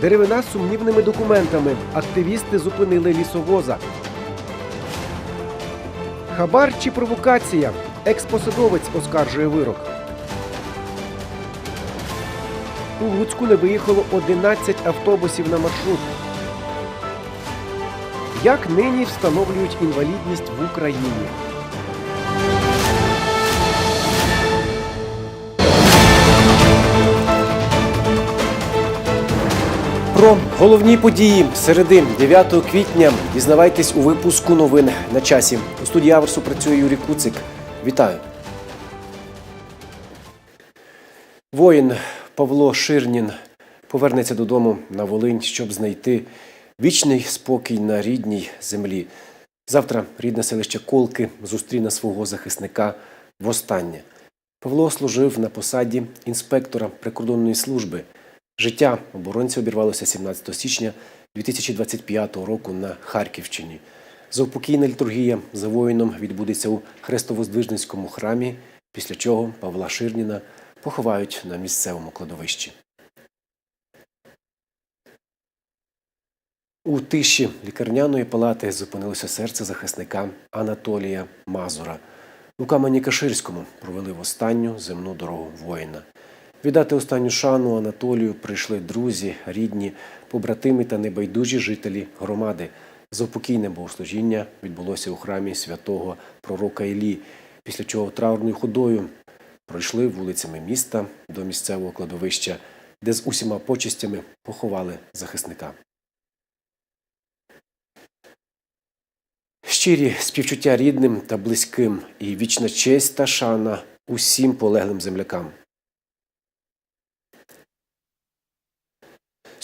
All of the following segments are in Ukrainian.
Деревина з сумнівними документами. Активісти зупинили лісовоза. Хабар чи провокація? Експосадовець оскаржує вирок. У Луцьку не виїхало 11 автобусів на маршрут. Як нині встановлюють інвалідність в Україні? Про головні події середи 9 квітня дізнавайтесь у випуску новин на часі. У студії Аверсу працює Юрій Куцик. Вітаю. Воїн Павло Ширнін повернеться додому на Волинь, щоб знайти вічний спокій на рідній землі. Завтра рідне селище Колки зустріне свого захисника востаннє. Павло служив на посаді інспектора прикордонної служби. Життя оборонця обірвалося 17 січня 2025 року на Харківщині. Заупокійна літургія за воїном відбудеться у Хрестовоздвижницькому храмі, після чого Павла Ширніна поховають на місцевому кладовищі. У тиші лікарняної палати зупинилося серце захисника Анатолія Мазура. У камені Каширському провели в останню земну дорогу воїна. Віддати останню шану Анатолію прийшли друзі, рідні, побратими та небайдужі жителі громади. Заупокійне богослужіння відбулося у храмі святого пророка Іллі, після чого траурною ходою пройшли вулицями міста до місцевого кладовища, де з усіма почестями поховали захисника. Щирі співчуття рідним та близьким і вічна честь та шана усім полеглим землякам.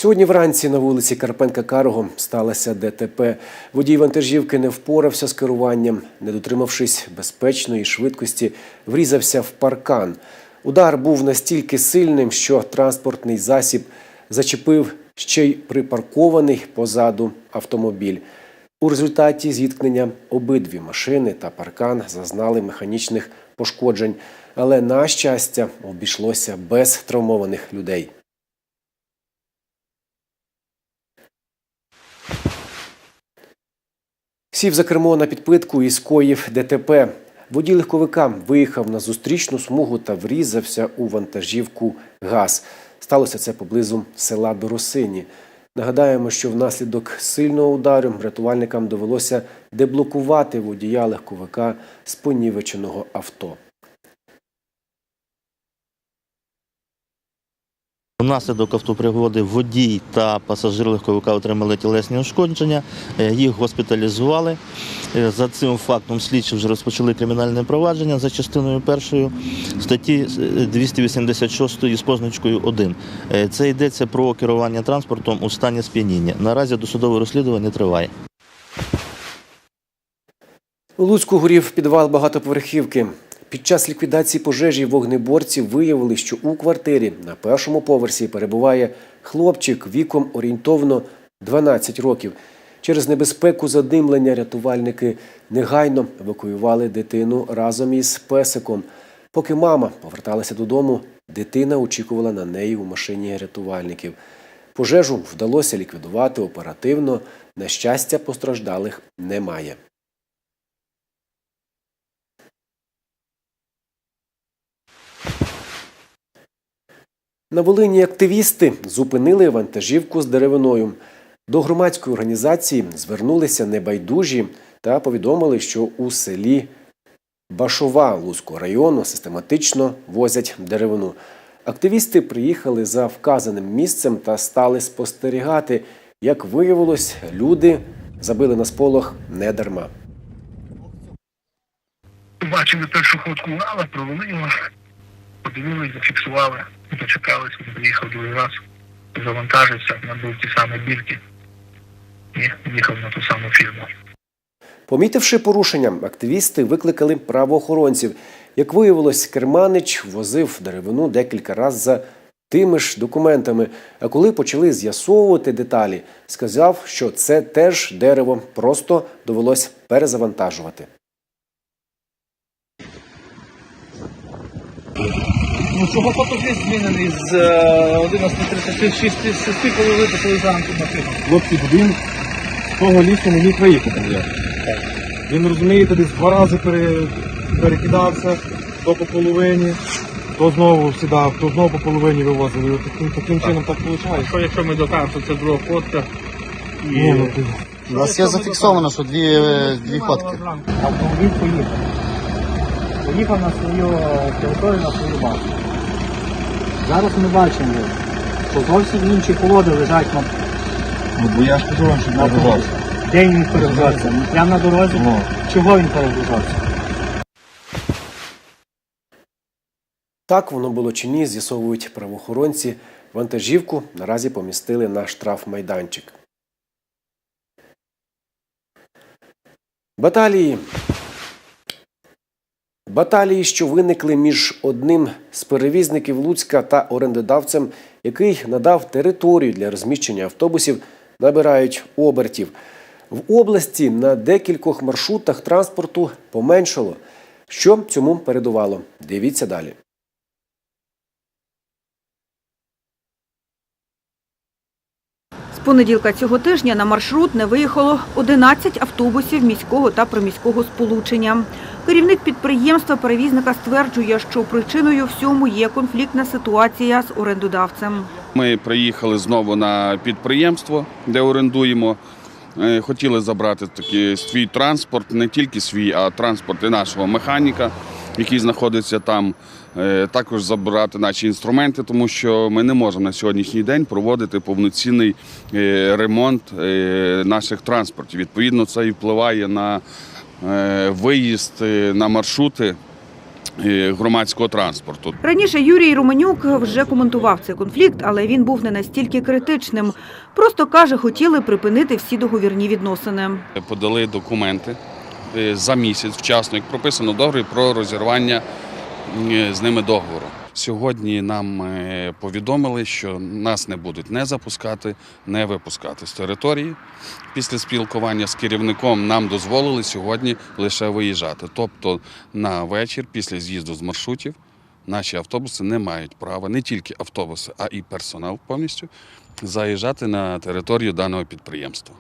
Сьогодні вранці на вулиці Карпенка Карого сталося ДТП. Водій вантажівки не впорався з керуванням, не дотримавшись безпечної швидкості, врізався в паркан. Удар був настільки сильним, що транспортний засіб зачепив ще й припаркований позаду автомобіль. У результаті зіткнення обидві машини та паркан зазнали механічних пошкоджень, але на щастя обійшлося без травмованих людей. Сів за кермо на підпитку і скоїв ДТП. Водій легковика виїхав на зустрічну смугу та врізався у вантажівку ГАЗ. Сталося це поблизу села Доросині. Нагадаємо, що внаслідок сильного удару рятувальникам довелося деблокувати водія легковика з понівеченого авто. Внаслідок автопригоди водій та пасажир легковика отримали тілесні ушкодження, е, їх госпіталізували. Е, За цим фактом слідчі вже розпочали кримінальне провадження за частиною першої статті е, 286 з позначкою 1. Е, Це йдеться про керування транспортом у стані сп'яніння. Наразі досудове розслідування триває. У Луцьку горів підвал багатоповерхівки. Під час ліквідації пожежі вогнеборці виявили, що у квартирі на першому поверсі перебуває хлопчик віком орієнтовно 12 років. Через небезпеку задимлення рятувальники негайно евакуювали дитину разом із песиком. Поки мама поверталася додому, дитина очікувала на неї у машині рятувальників. Пожежу вдалося ліквідувати оперативно. На щастя, постраждалих немає. На Волині активісти зупинили вантажівку з деревиною. До громадської організації звернулися небайдужі та повідомили, що у селі Башова Луцького району систематично возять деревину. Активісти приїхали за вказаним місцем та стали спостерігати. Як виявилось, люди забили на сполох не дарма. Бачили першу ходку Урала, провели його, подивилися, зафіксували, дочекалися, приїхав другий раз, завантажився, набив ті самі бірки і їхав на ту саму фірму. Помітивши порушення, активісти викликали правоохоронців. Як виявилось, керманич возив деревину декілька разів за тими ж документами. А коли почали з'ясовувати деталі, сказав, що це теж дерево, просто довелось перезавантажувати. Ну, чого фотозвіт змінений з е, 11.36, коли виписали зранку машину? Хлопці, він з того лісу не міг виїхати вже. Він розумієте, десь два рази пере, перекидався, то по половині, то знову сідав, то знову по половині вивозили. От таким, таким чином так виходить. Що якщо ми докажемо, що це друга фотка? І... Ні, ну, ти- У нас є зафіксовано, що дві, е, дві фотки. Автомобіль поїхав. Поїхав на свою територію, на свою базу. Зараз ми бачимо, що зовсім інші колоди лежать на, ну, бо я ж кажу вам, що на дорозі. Де він перегружався? Ну, Прямо на дорозі? Ну. Чого він перегружався? Так воно було чи ні, з'ясовують правоохоронці. Вантажівку наразі помістили на штрафмайданчик. Баталії. Баталії, що виникли між одним з перевізників Луцька та орендодавцем, який надав територію для розміщення автобусів, набирають обертів. В області на декількох маршрутах транспорту поменшало. Що цьому передувало? Дивіться далі. Понеділка цього тижня на маршрут не виїхало 11 автобусів міського та приміського сполучення. Керівник підприємства перевізника стверджує, що причиною всьому є конфліктна ситуація з орендодавцем. Ми приїхали знову на підприємство, де орендуємо. Е, Хотіли забрати такий свій транспорт, не тільки свій, а транспорт і нашого механіка, який знаходиться там. Е, Також забрати наші інструменти, тому що ми не можемо на сьогоднішній день проводити повноцінний е, ремонт наших транспортів. Відповідно, це і впливає на виїзд е, на маршрути е, громадського транспорту. Раніше Юрій Романюк вже коментував цей конфлікт, але він був не настільки критичним. Просто каже, хотіли припинити всі договірні відносини. подали документи е, за місяць вчасно, як прописано в договорі про розірвання е, з ними договору. Сьогодні нам е, повідомили, що нас не будуть не запускати, не випускати з території. Після спілкування з керівником нам дозволили сьогодні лише виїжджати. Тобто на вечір, після з'їзду з маршрутів, наші автобуси не мають права, не тільки автобуси, а і персонал повністю заїжджати на територію даного підприємства.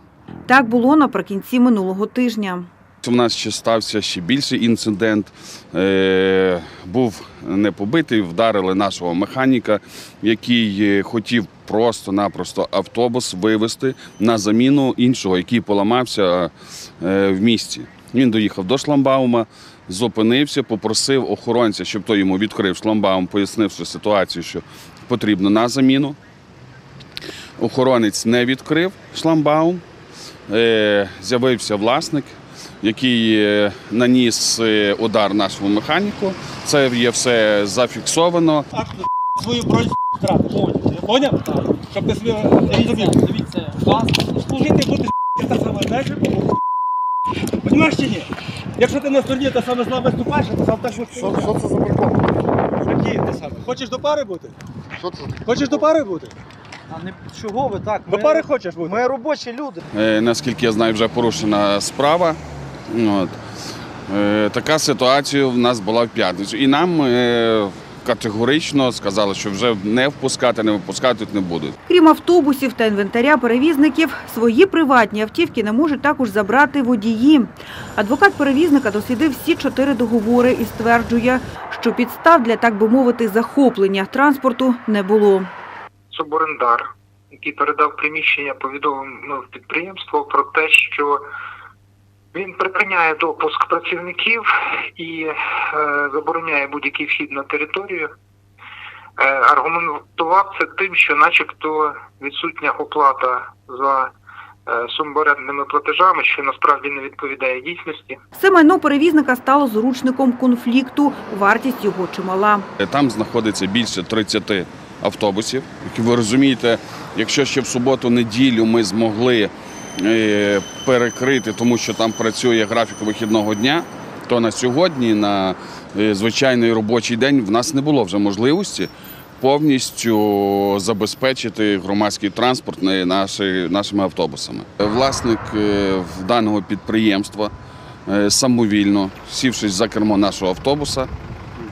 Так було наприкінці минулого тижня. У нас ще стався ще більший інцидент. Е, був не побитий, вдарили нашого механіка, який е, хотів просто-напросто автобус вивезти на заміну іншого, який поламався е, в місті. Він доїхав до шламбаума, зупинився, попросив охоронця, щоб той йому відкрив шламбаум, пояснивши ситуацію, що потрібно на заміну. Охоронець не відкрив шламбаум. З'явився власник, який е, наніс е, удар нашому механіку. Це є все зафіксовано. Свою бронь втрати, поняв? Щоб ти собі розумів. Дивіться, служити будеш та саме далі. Понимаєш чи ні? Якщо ти на стороні та саме зла виступаєш, то сам так що Що, що це за прикол? Які ти саме? Хочеш до пари бути? Що це? Хочеш до пари бути? А не чого ви так? До пари хочеш бути? Ми робочі люди. Е, Наскільки я знаю, вже порушена справа. От. Е, Така ситуація в нас була в п'ятницю. І нам е, категорично сказали, що вже не впускати, не випускати тут не будуть. Крім автобусів та інвентаря перевізників, свої приватні автівки не можуть також забрати водії. Адвокат перевізника дослідив всі чотири договори і стверджує, що підстав для, так би мовити, захоплення транспорту не було. суборендар, який передав приміщення, повідомив підприємство про те, що він припиняє допуск працівників і е, забороняє будь-який вхід на територію. Е, аргументував це тим, що начебто відсутня оплата за е, суборендними платежами, що насправді не відповідає дійсності. Все майно перевізника стало зручником конфлікту. Вартість його чимала. Там знаходиться більше 30 автобусів. Як ви розумієте, якщо ще в суботу-неділю ми змогли перекрити, тому що там працює графік вихідного дня, то на сьогодні, на е, звичайний робочий день, в нас не було вже можливості повністю забезпечити громадський транспорт наші- нашими автобусами. Власник е, даного підприємства е, самовільно, сівшись за кермо нашого автобуса,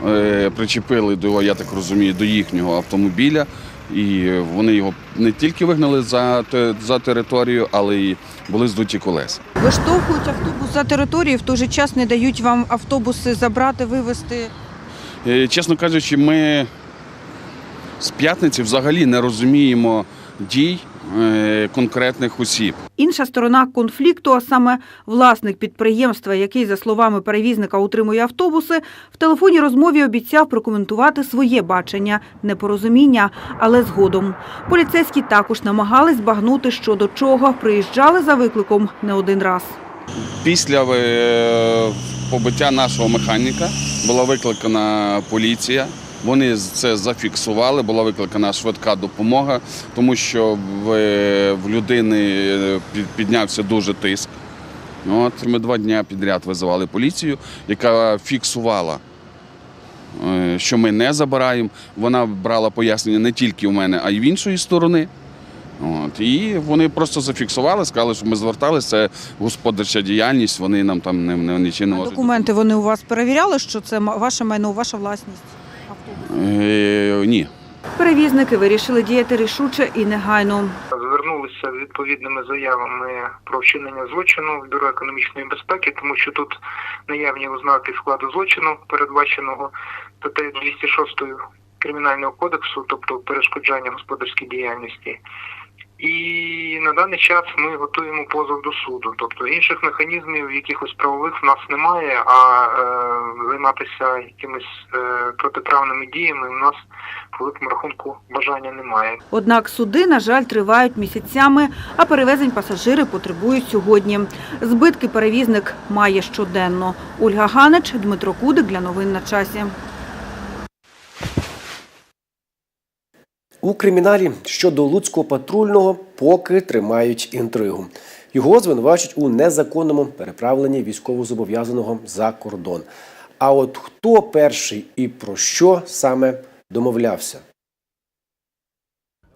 е, причепили до я так розумію, до їхнього автомобіля. І вони його не тільки вигнали за, за територію, але й були здуті колеса. Виштовхують автобус за територію, в той же час не дають вам автобуси забрати, вивезти. Е, Чесно кажучи, ми з п'ятниці взагалі не розуміємо дій конкретних осіб. Інша сторона конфлікту, а саме власник підприємства, який, за словами перевізника, утримує автобуси, в телефонній розмові обіцяв прокоментувати своє бачення непорозуміння, але згодом. Поліцейські також намагались збагнути, що до чого приїжджали за викликом не один раз. Після е, побиття нашого механіка була викликана поліція. Вони це зафіксували, була викликана швидка допомога, тому що в, в людини е, піднявся дуже тиск. От, ми два дні підряд визивали поліцію, яка фіксувала, е, що ми не забираємо. Вона брала пояснення не тільки у мене, а й в іншої сторони. От, і вони просто зафіксували, сказали, що ми зверталися, це господарча діяльність, вони нам там не, не, не можуть. Документи вони у вас перевіряли, що це ваше майно, ваша власність. Е, ні. Перевізники вирішили діяти рішуче і негайно. Звернулися з відповідними заявами про вчинення злочину в бюро економічної безпеки, тому що тут наявні ознаки складу злочину, передбаченого статтею 206 кримінального кодексу, тобто перешкоджання господарській діяльності. І на даний час ми готуємо позов до суду. Тобто інших механізмів, якихось правових в нас немає, а е, займатися якимись е, протиправними діями у нас по великому рахунку бажання немає. Однак суди, на жаль, тривають місяцями, а перевезень пасажири потребують сьогодні. Збитки перевізник має щоденно. Ольга Ганич, Дмитро Кудик для новин на часі. У криміналі щодо луцького патрульного поки тримають інтригу. Його звинувачують у незаконному переправленні військовозобов'язаного за кордон. А от хто перший і про що саме домовлявся?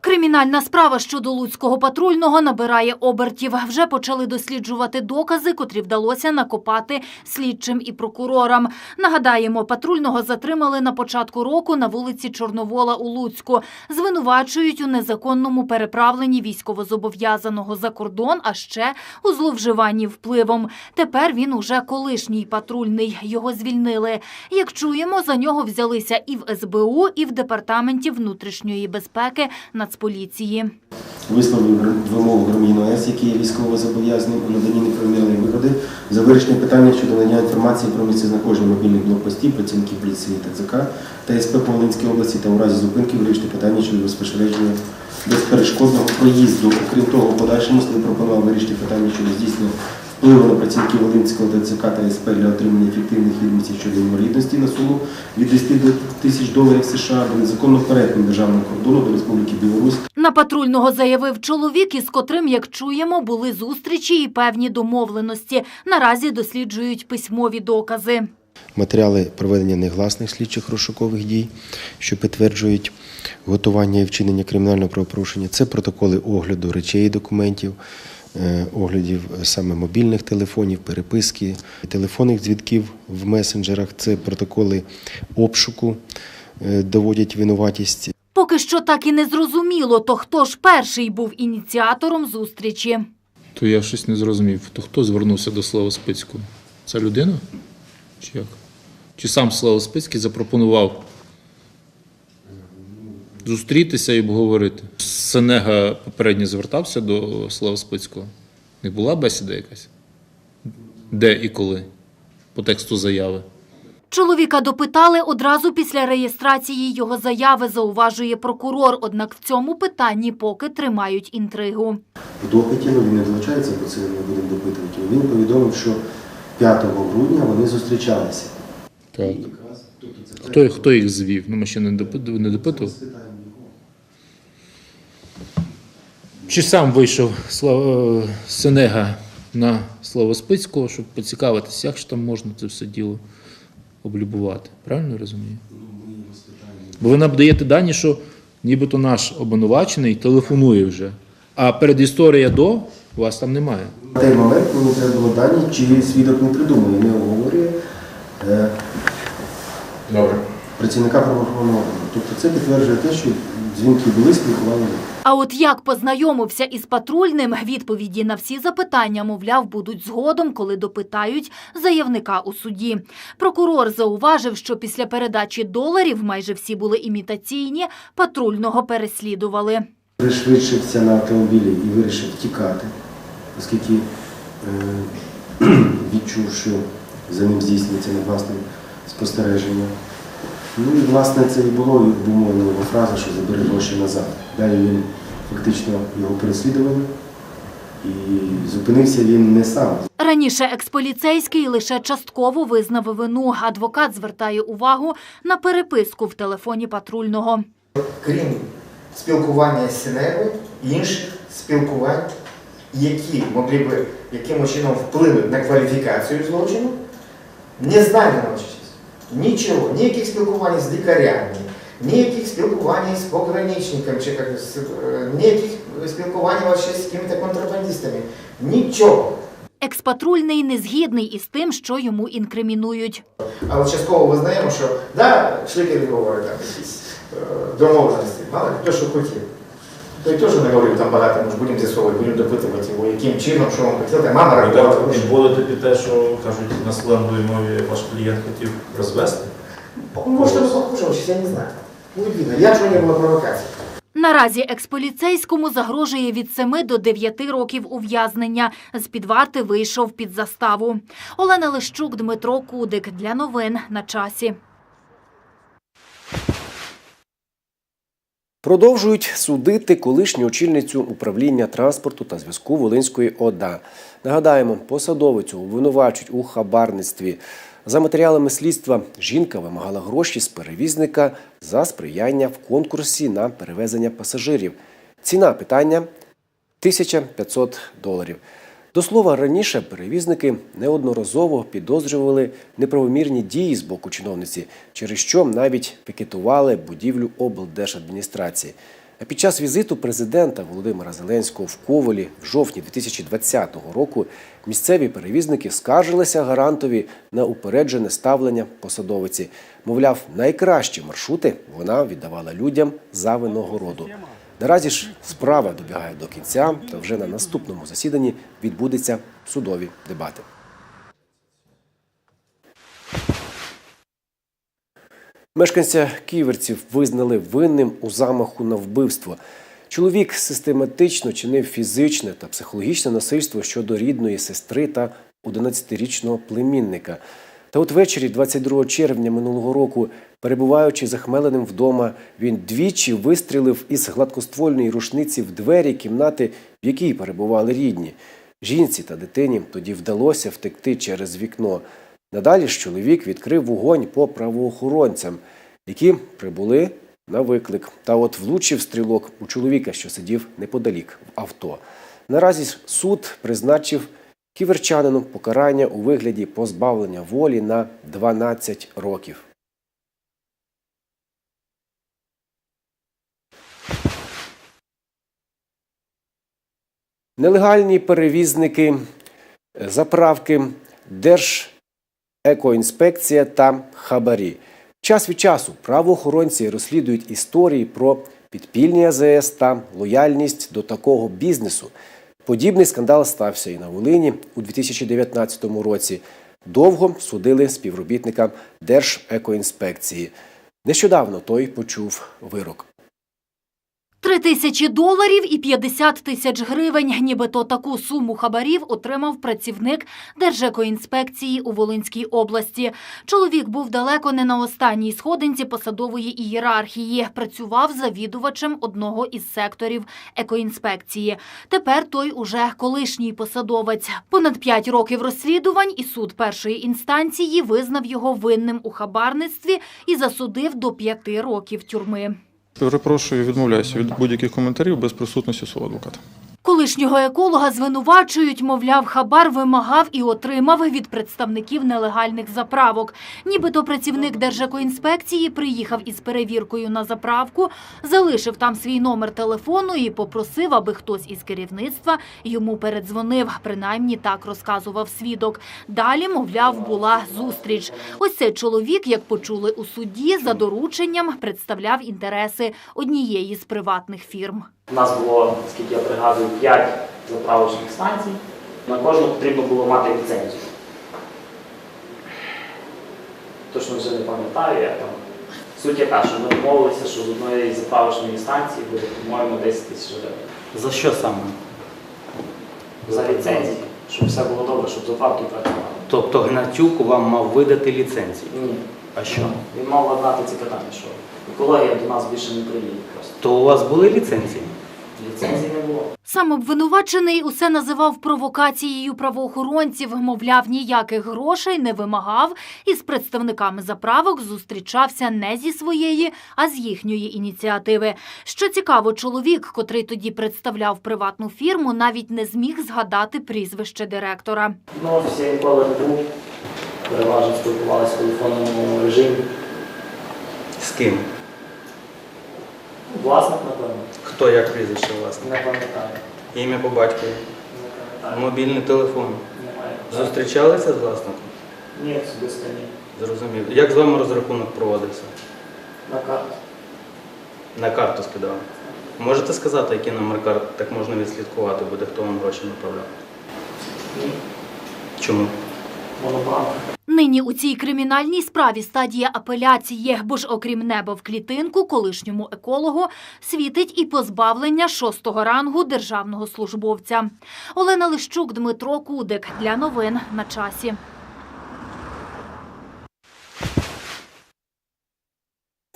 Кримінальна справа щодо луцького патрульного набирає обертів. Вже почали досліджувати докази, котрі вдалося накопати слідчим і прокурорам. Нагадаємо, патрульного затримали на початку року на вулиці Чорновола у Луцьку. Звинувачують у незаконному переправленні військовозобов'язаного за кордон, а ще у зловживанні впливом. Тепер він уже колишній патрульний. Його звільнили. Як чуємо, за нього взялися і в СБУ, і в Департаменті внутрішньої безпеки Нацполіції. Висловив вимогу громадянину ОС, який є військово зобов'язаним у наданні неправомірної вигоди за вирішення питання щодо надання інформації про місцезнаходження мобільних блокпостів, працівників поліції ТЦК та СП по Волинській області та у разі зупинки вирішити питання щодо безпосереднього безперешкодного проїзду. Окрім того, в подальшому суд пропонував вирішити питання щодо здійснення впливу на працівників Волинського ТЦК та СП для отримання ефективних відомостей щодо інвалідності на суму від 10 до тисяч доларів США до незаконного перетину державного кордону до Республіки Білорусь На патрульного заявив чоловік, із котрим, як чуємо, були зустрічі і певні домовленості. Наразі досліджують письмові докази. матеріали проведення негласних слідчих розшукових дій, що підтверджують готування і вчинення кримінального правопорушення. Це протоколи огляду речей і документів, оглядів саме мобільних телефонів, переписки, телефонних дзвінків в месенджерах. Це протоколи обшуку, е, доводять винуватість Поки що так і не зрозуміло, то хто ж перший був ініціатором зустрічі. То я щось не зрозумів. То хто звернувся до Слава Спицького? Це людина? Чи як? Чи сам Слава Спицький запропонував зустрітися і обговорити? Сенега попередньо звертався до Слава Спицького. Не була бесіда якась? Де і коли? По тексту заяви. Чоловіка допитали одразу після реєстрації його заяви, зауважує прокурор. Однак в цьому питанні поки тримають інтригу. в допиті, ну він не залучається, бо це ми будемо допитувати. Він повідомив, що 5 грудня вони зустрічалися. Так. Тобто Хто, хто їх звів? Ну, ми ще не допитували. Не допитував. Спитаємо його. Чи сам вийшов е, Сенега на Слава Спицького, щоб поцікавитися, як ж там можна це все діло облюбувати? Правильно я розумію? Бо ви нам даєте дані, що нібито наш обвинувачений телефонує вже, а передісторія до вас там немає. На той момент мені треба було дані, чи свідок не придумує, не обговорює. Е, Добре. працівника правоохоронного органу. Тобто це підтверджує те, що дзвінки були, спілкування. А от як познайомився із патрульним, відповіді на всі запитання, мовляв, будуть згодом, коли допитають заявника у суді. Прокурор зауважив, що після передачі доларів майже всі були імітаційні, патрульного переслідували. Пришвидшився на автомобілі і вирішив тікати, оскільки е, відчув, що за ним здійснюється негласне спостереження. Ну і власне це і було обумовлено його фраза, що забери гроші назад. Далі він фактично його переслідували і зупинився він не сам. Раніше експоліцейський лише частково визнав вину. Адвокат звертає увагу на переписку в телефоні патрульного. крім спілкування з Сінегою, інших спілкувань, які могли би якимось чином вплинути на кваліфікацію злочину, не знайдено. Нічого, ніяких спілкувань з лікарями, ніяких спілкувань з пограничниками, чи як, е, ніяких спілкувань вообще з якими-то контрабандистами. Нічого. Експатрульний не згідний із тим, що йому інкримінують. Але частково визнаємо, що да, йшли переговори там якісь е, домовленості, мало ли, хто що хотів. Той теж не говорив там багато, ми ж будемо з'ясовувати, будемо допитувати його, яким чином, що хотів, там мама работала. Не було тобі те, що кажуть на сленговій мові ваш клієнт хотів розвести? Может, он похожий, сейчас я не знаю. Не видно. Я что не было провокации. Наразі експоліцейському загрожує від 7 до 9 років ув'язнення. З-під варти вийшов під заставу. Олена Лищук, Дмитро Кудик. Для новин на часі. Продовжують судити колишню очільницю управління транспорту та зв'язку Волинської ОДА. Нагадаємо, посадовицю обвинувачують у хабарництві. За матеріалами слідства, жінка вимагала гроші з перевізника за сприяння в конкурсі на перевезення пасажирів. Ціна питання 1500 доларів. До слова, раніше перевізники неодноразово підозрювали неправомірні дії з боку чиновниці, через що навіть пікетували будівлю облдержадміністрації. А під час візиту президента Володимира Зеленського в Ковелі в жовтні 2020 року місцеві перевізники скаржилися гарантові на упереджене ставлення посадовиці. Мовляв, найкращі маршрути вона віддавала людям за винагороду. Наразі ж справа добігає до кінця, та вже на наступному засіданні відбудуться судові дебати. Мешканця ківерців визнали винним у замаху на вбивство. Чоловік систематично чинив фізичне та психологічне насильство щодо рідної сестри та 11-річного племінника. Та от ввечері, 22 червня минулого року, перебуваючи захмеленим вдома, він двічі вистрілив із гладкоствольної рушниці в двері кімнати, в якій перебували рідні. Жінці та дитині тоді вдалося втекти через вікно. Надалі ж чоловік відкрив вогонь по правоохоронцям, які прибули на виклик. Та от влучив стрілок у чоловіка, що сидів неподалік в авто. Наразі суд призначив ківерчанину покарання у вигляді позбавлення волі на 12 років. Нелегальні перевізники, е, заправки, Держекоінспекція та хабарі. Час від часу правоохоронці розслідують історії про підпільні АЗС та лояльність до такого бізнесу. Подібний скандал стався і на Волині у 2019 році. Довго судили співробітника Держекоінспекції. Нещодавно той почув вирок. Три тисячі доларів і 50 тисяч гривень. Нібито таку суму хабарів отримав працівник Держекоінспекції у Волинській області. Чоловік був далеко не на останній сходинці посадової ієрархії. Працював завідувачем одного із секторів екоінспекції. Тепер той уже колишній посадовець. Понад п'ять років розслідувань і суд першої інстанції визнав його винним у хабарництві і засудив до п'яти років тюрми. Перепрошую, відмовляюся від будь-яких коментарів без присутності свого адвоката. Колишнього еколога звинувачують, мовляв, хабар вимагав і отримав від представників нелегальних заправок. Нібито працівник Держекоінспекції приїхав із перевіркою на заправку, залишив там свій номер телефону і попросив, аби хтось із керівництва йому передзвонив. Принаймні так розказував свідок. Далі, мовляв, була зустріч. Ось цей чоловік, як почули у суді, за дорученням представляв інтереси однієї з приватних фірм. У нас було, скільки я пригадую, 5 заправочних станцій. На кожну потрібно було мати ліцензію. Точно вже не пам'ятаю, як там. Суть яка, що ми домовилися, що з одної заправочної станції буде, по-моєму, 10 тисяч гривень. За що саме? За ліцензію, щоб все було добре, щоб заправки працювали. Тобто Гнатюк вам мав видати ліцензію. Ні. А що? Він мав ладнати ці питання, що екологія до нас більше не приїде просто. То у вас були ліцензії? Ліцензії не було. Сам обвинувачений усе називав провокацією правоохоронців, мовляв, ніяких грошей не вимагав і з представниками заправок зустрічався не зі своєї, а з їхньої ініціативи. Що цікаво, чоловік, котрий тоді представляв приватну фірму, навіть не зміг згадати прізвище директора. Ну, я ніколи не був. Переважно спілкувалися в телефонному режимі. З ким? Власник, напевно, Хто як прізвище власне? не пам'ятаю. Ім'я по батькові. Не пам'ятаю. Мобільний телефон. Немає. Зустрічалися з власником? Ні, особисто ні. Зрозумів. Як з вами розрахунок проводився? На карту. На карту скидав. Можете сказати, який номер карт так можна відслідкувати буде, хто вам гроші направляв? Ні. Чому? Нині у цій кримінальній справі стадія апеляції, бо ж окрім неба в клітинку, колишньому екологу світить і позбавлення шостого рангу державного службовця. Олена Лищук, Дмитро Кудик. Для новин на часі.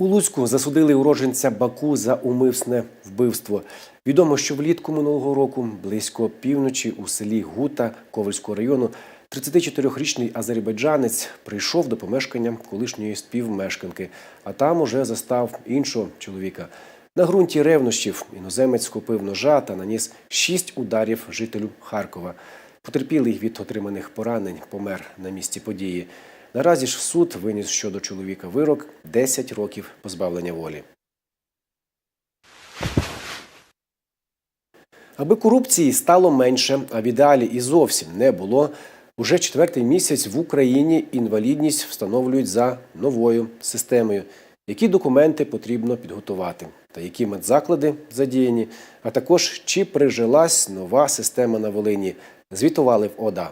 У Луцьку засудили уродженця Баку за умисне вбивство. Відомо, що влітку минулого року, близько півночі, у селі Гута Ковальського району, 34-річний азербайджанець прийшов до помешкання колишньої співмешканки, а там уже застав іншого чоловіка. На ґрунті ревнощів іноземець схопив ножа та наніс шість ударів жителю Харкова. Потерпілий від отриманих поранень помер на місці події. Наразі ж суд виніс щодо чоловіка вирок 10 років позбавлення волі. Аби корупції стало менше, а в ідеалі і зовсім не було, уже четвертий місяць в Україні інвалідність встановлюють за новою системою. Які документи потрібно підготувати, та які медзаклади задіяні, а також чи прижилась нова система на Волині, звітували в ОДА.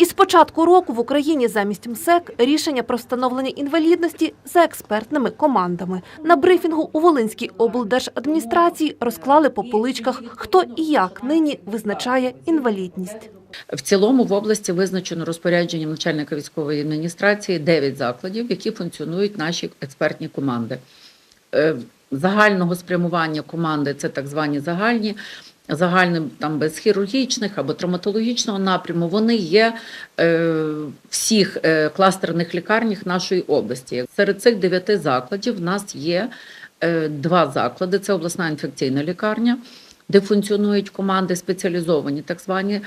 Із початку року в Україні замість МСЕК рішення про встановлення інвалідності за експертними командами. На брифінгу у Волинській облдержадміністрації розклали по поличках, хто і як нині визначає інвалідність. В цілому в області визначено розпорядженням начальника військової адміністрації 9 закладів, в які функціонують наші експертні команди. Е, Загального спрямування команди це так звані загальні. Загальним там без хірургічних або травматологічного напряму вони є е, в всіх е, кластерних лікарнях нашої області. Серед цих дев'яти закладів в нас є е, два заклади: це обласна інфекційна лікарня, де функціонують команди спеціалізовані, так звані,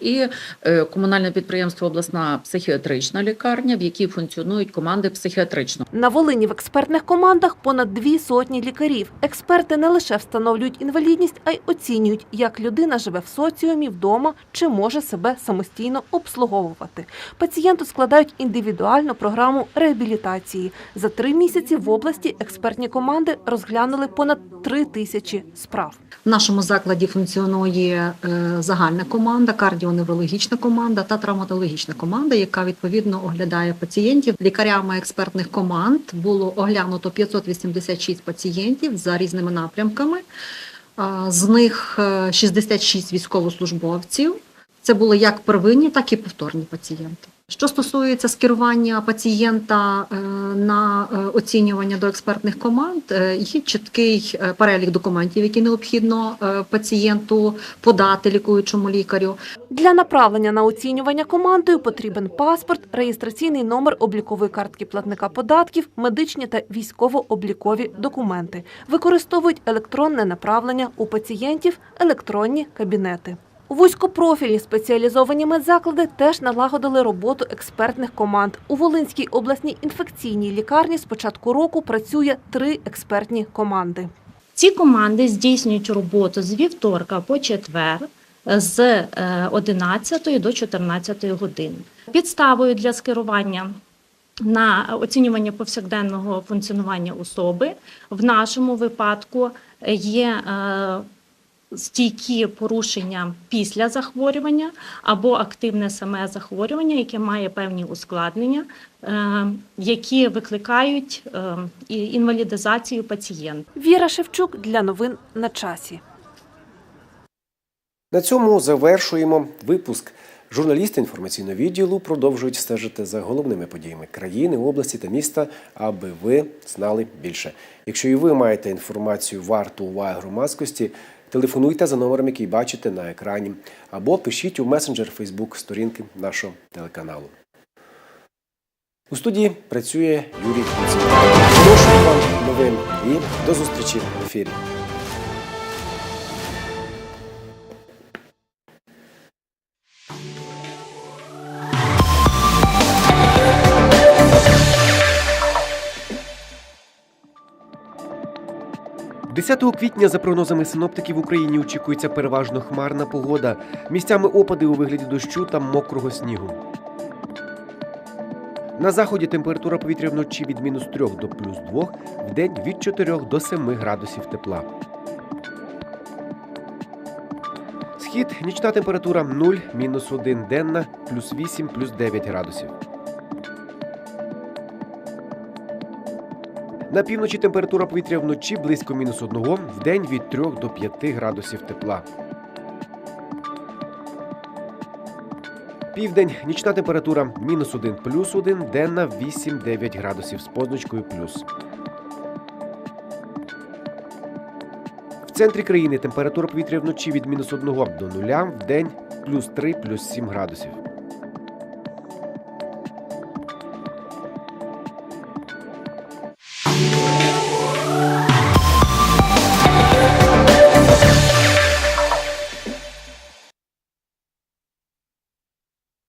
і е, комунальне підприємство обласна психіатрична лікарня, в якій функціонують команди психіатричного. На Волині в експертних командах понад дві сотні лікарів. Експерти не лише встановлюють інвалідність, а й оцінюють, як людина живе в соціумі вдома чи може себе самостійно обслуговувати. Пацієнту складають індивідуальну програму реабілітації. За три місяці в області експертні команди розглянули понад три тисячі справ. В нашому закладі функціонує е, загальна команда, кардіоневрологічна команда та травматологічна команда, яка відповідно оглядає пацієнтів. Лікарями експертних команд було оглянуто 586 пацієнтів за різними напрямками. З них е, 66 військовослужбовців. Це були як первинні, так і повторні пацієнти. Що стосується скерування пацієнта е, на е, оцінювання до експертних команд, е, є чіткий перелік документів, які необхідно пацієнту подати лікуючому лікарю. Для направлення на оцінювання командою потрібен паспорт, реєстраційний номер облікової картки платника податків, медичні та військово-облікові документи. Використовують електронне направлення у пацієнтів, електронні кабінети. Вузькопрофільні спеціалізовані медзаклади теж налагодили роботу експертних команд. У Волинській обласній інфекційній лікарні з початку року працює три експертні команди. Ці команди здійснюють роботу з вівторка по четвер з е, 11 до 14 годин. Підставою для скерування на оцінювання повсякденного функціонування особи в нашому випадку є е, стійкі порушення після захворювання або активне саме захворювання, яке має певні ускладнення, е, які викликають е, інвалідизацію пацієнта. Віра Шевчук для новин на часі. На цьому завершуємо випуск. Журналісти інформаційного відділу продовжують стежити за головними подіями країни, області та міста, аби ви знали більше. Якщо і ви маєте інформацію варту уваги громадськості, телефонуйте за номером, який бачите на екрані, або пишіть у месенджер Фейсбук сторінки нашого телеканалу. У студії працює Юрій Куцин. Прошу вам новин і до зустрічі в ефірі. – 10 квітня, за прогнозами синоптиків, в Україні очікується переважно хмарна погода. Місцями опади у вигляді дощу та мокрого снігу. На заході температура повітря вночі від мінус 3 до плюс 2, в день від 4 до 7 градусів тепла. Схід нічна температура 0, мінус 1 денна, плюс 8, плюс 9 градусів. На півночі температура повітря вночі близько мінус 1, в день від 3 до 5 градусів тепла. Південь нічна температура мінус 1 плюс 1, денна 8-9 градусів з позначкою плюс. В центрі країни температура повітря вночі від мінус 1 до 0, в день плюс 3 плюс 7 градусів.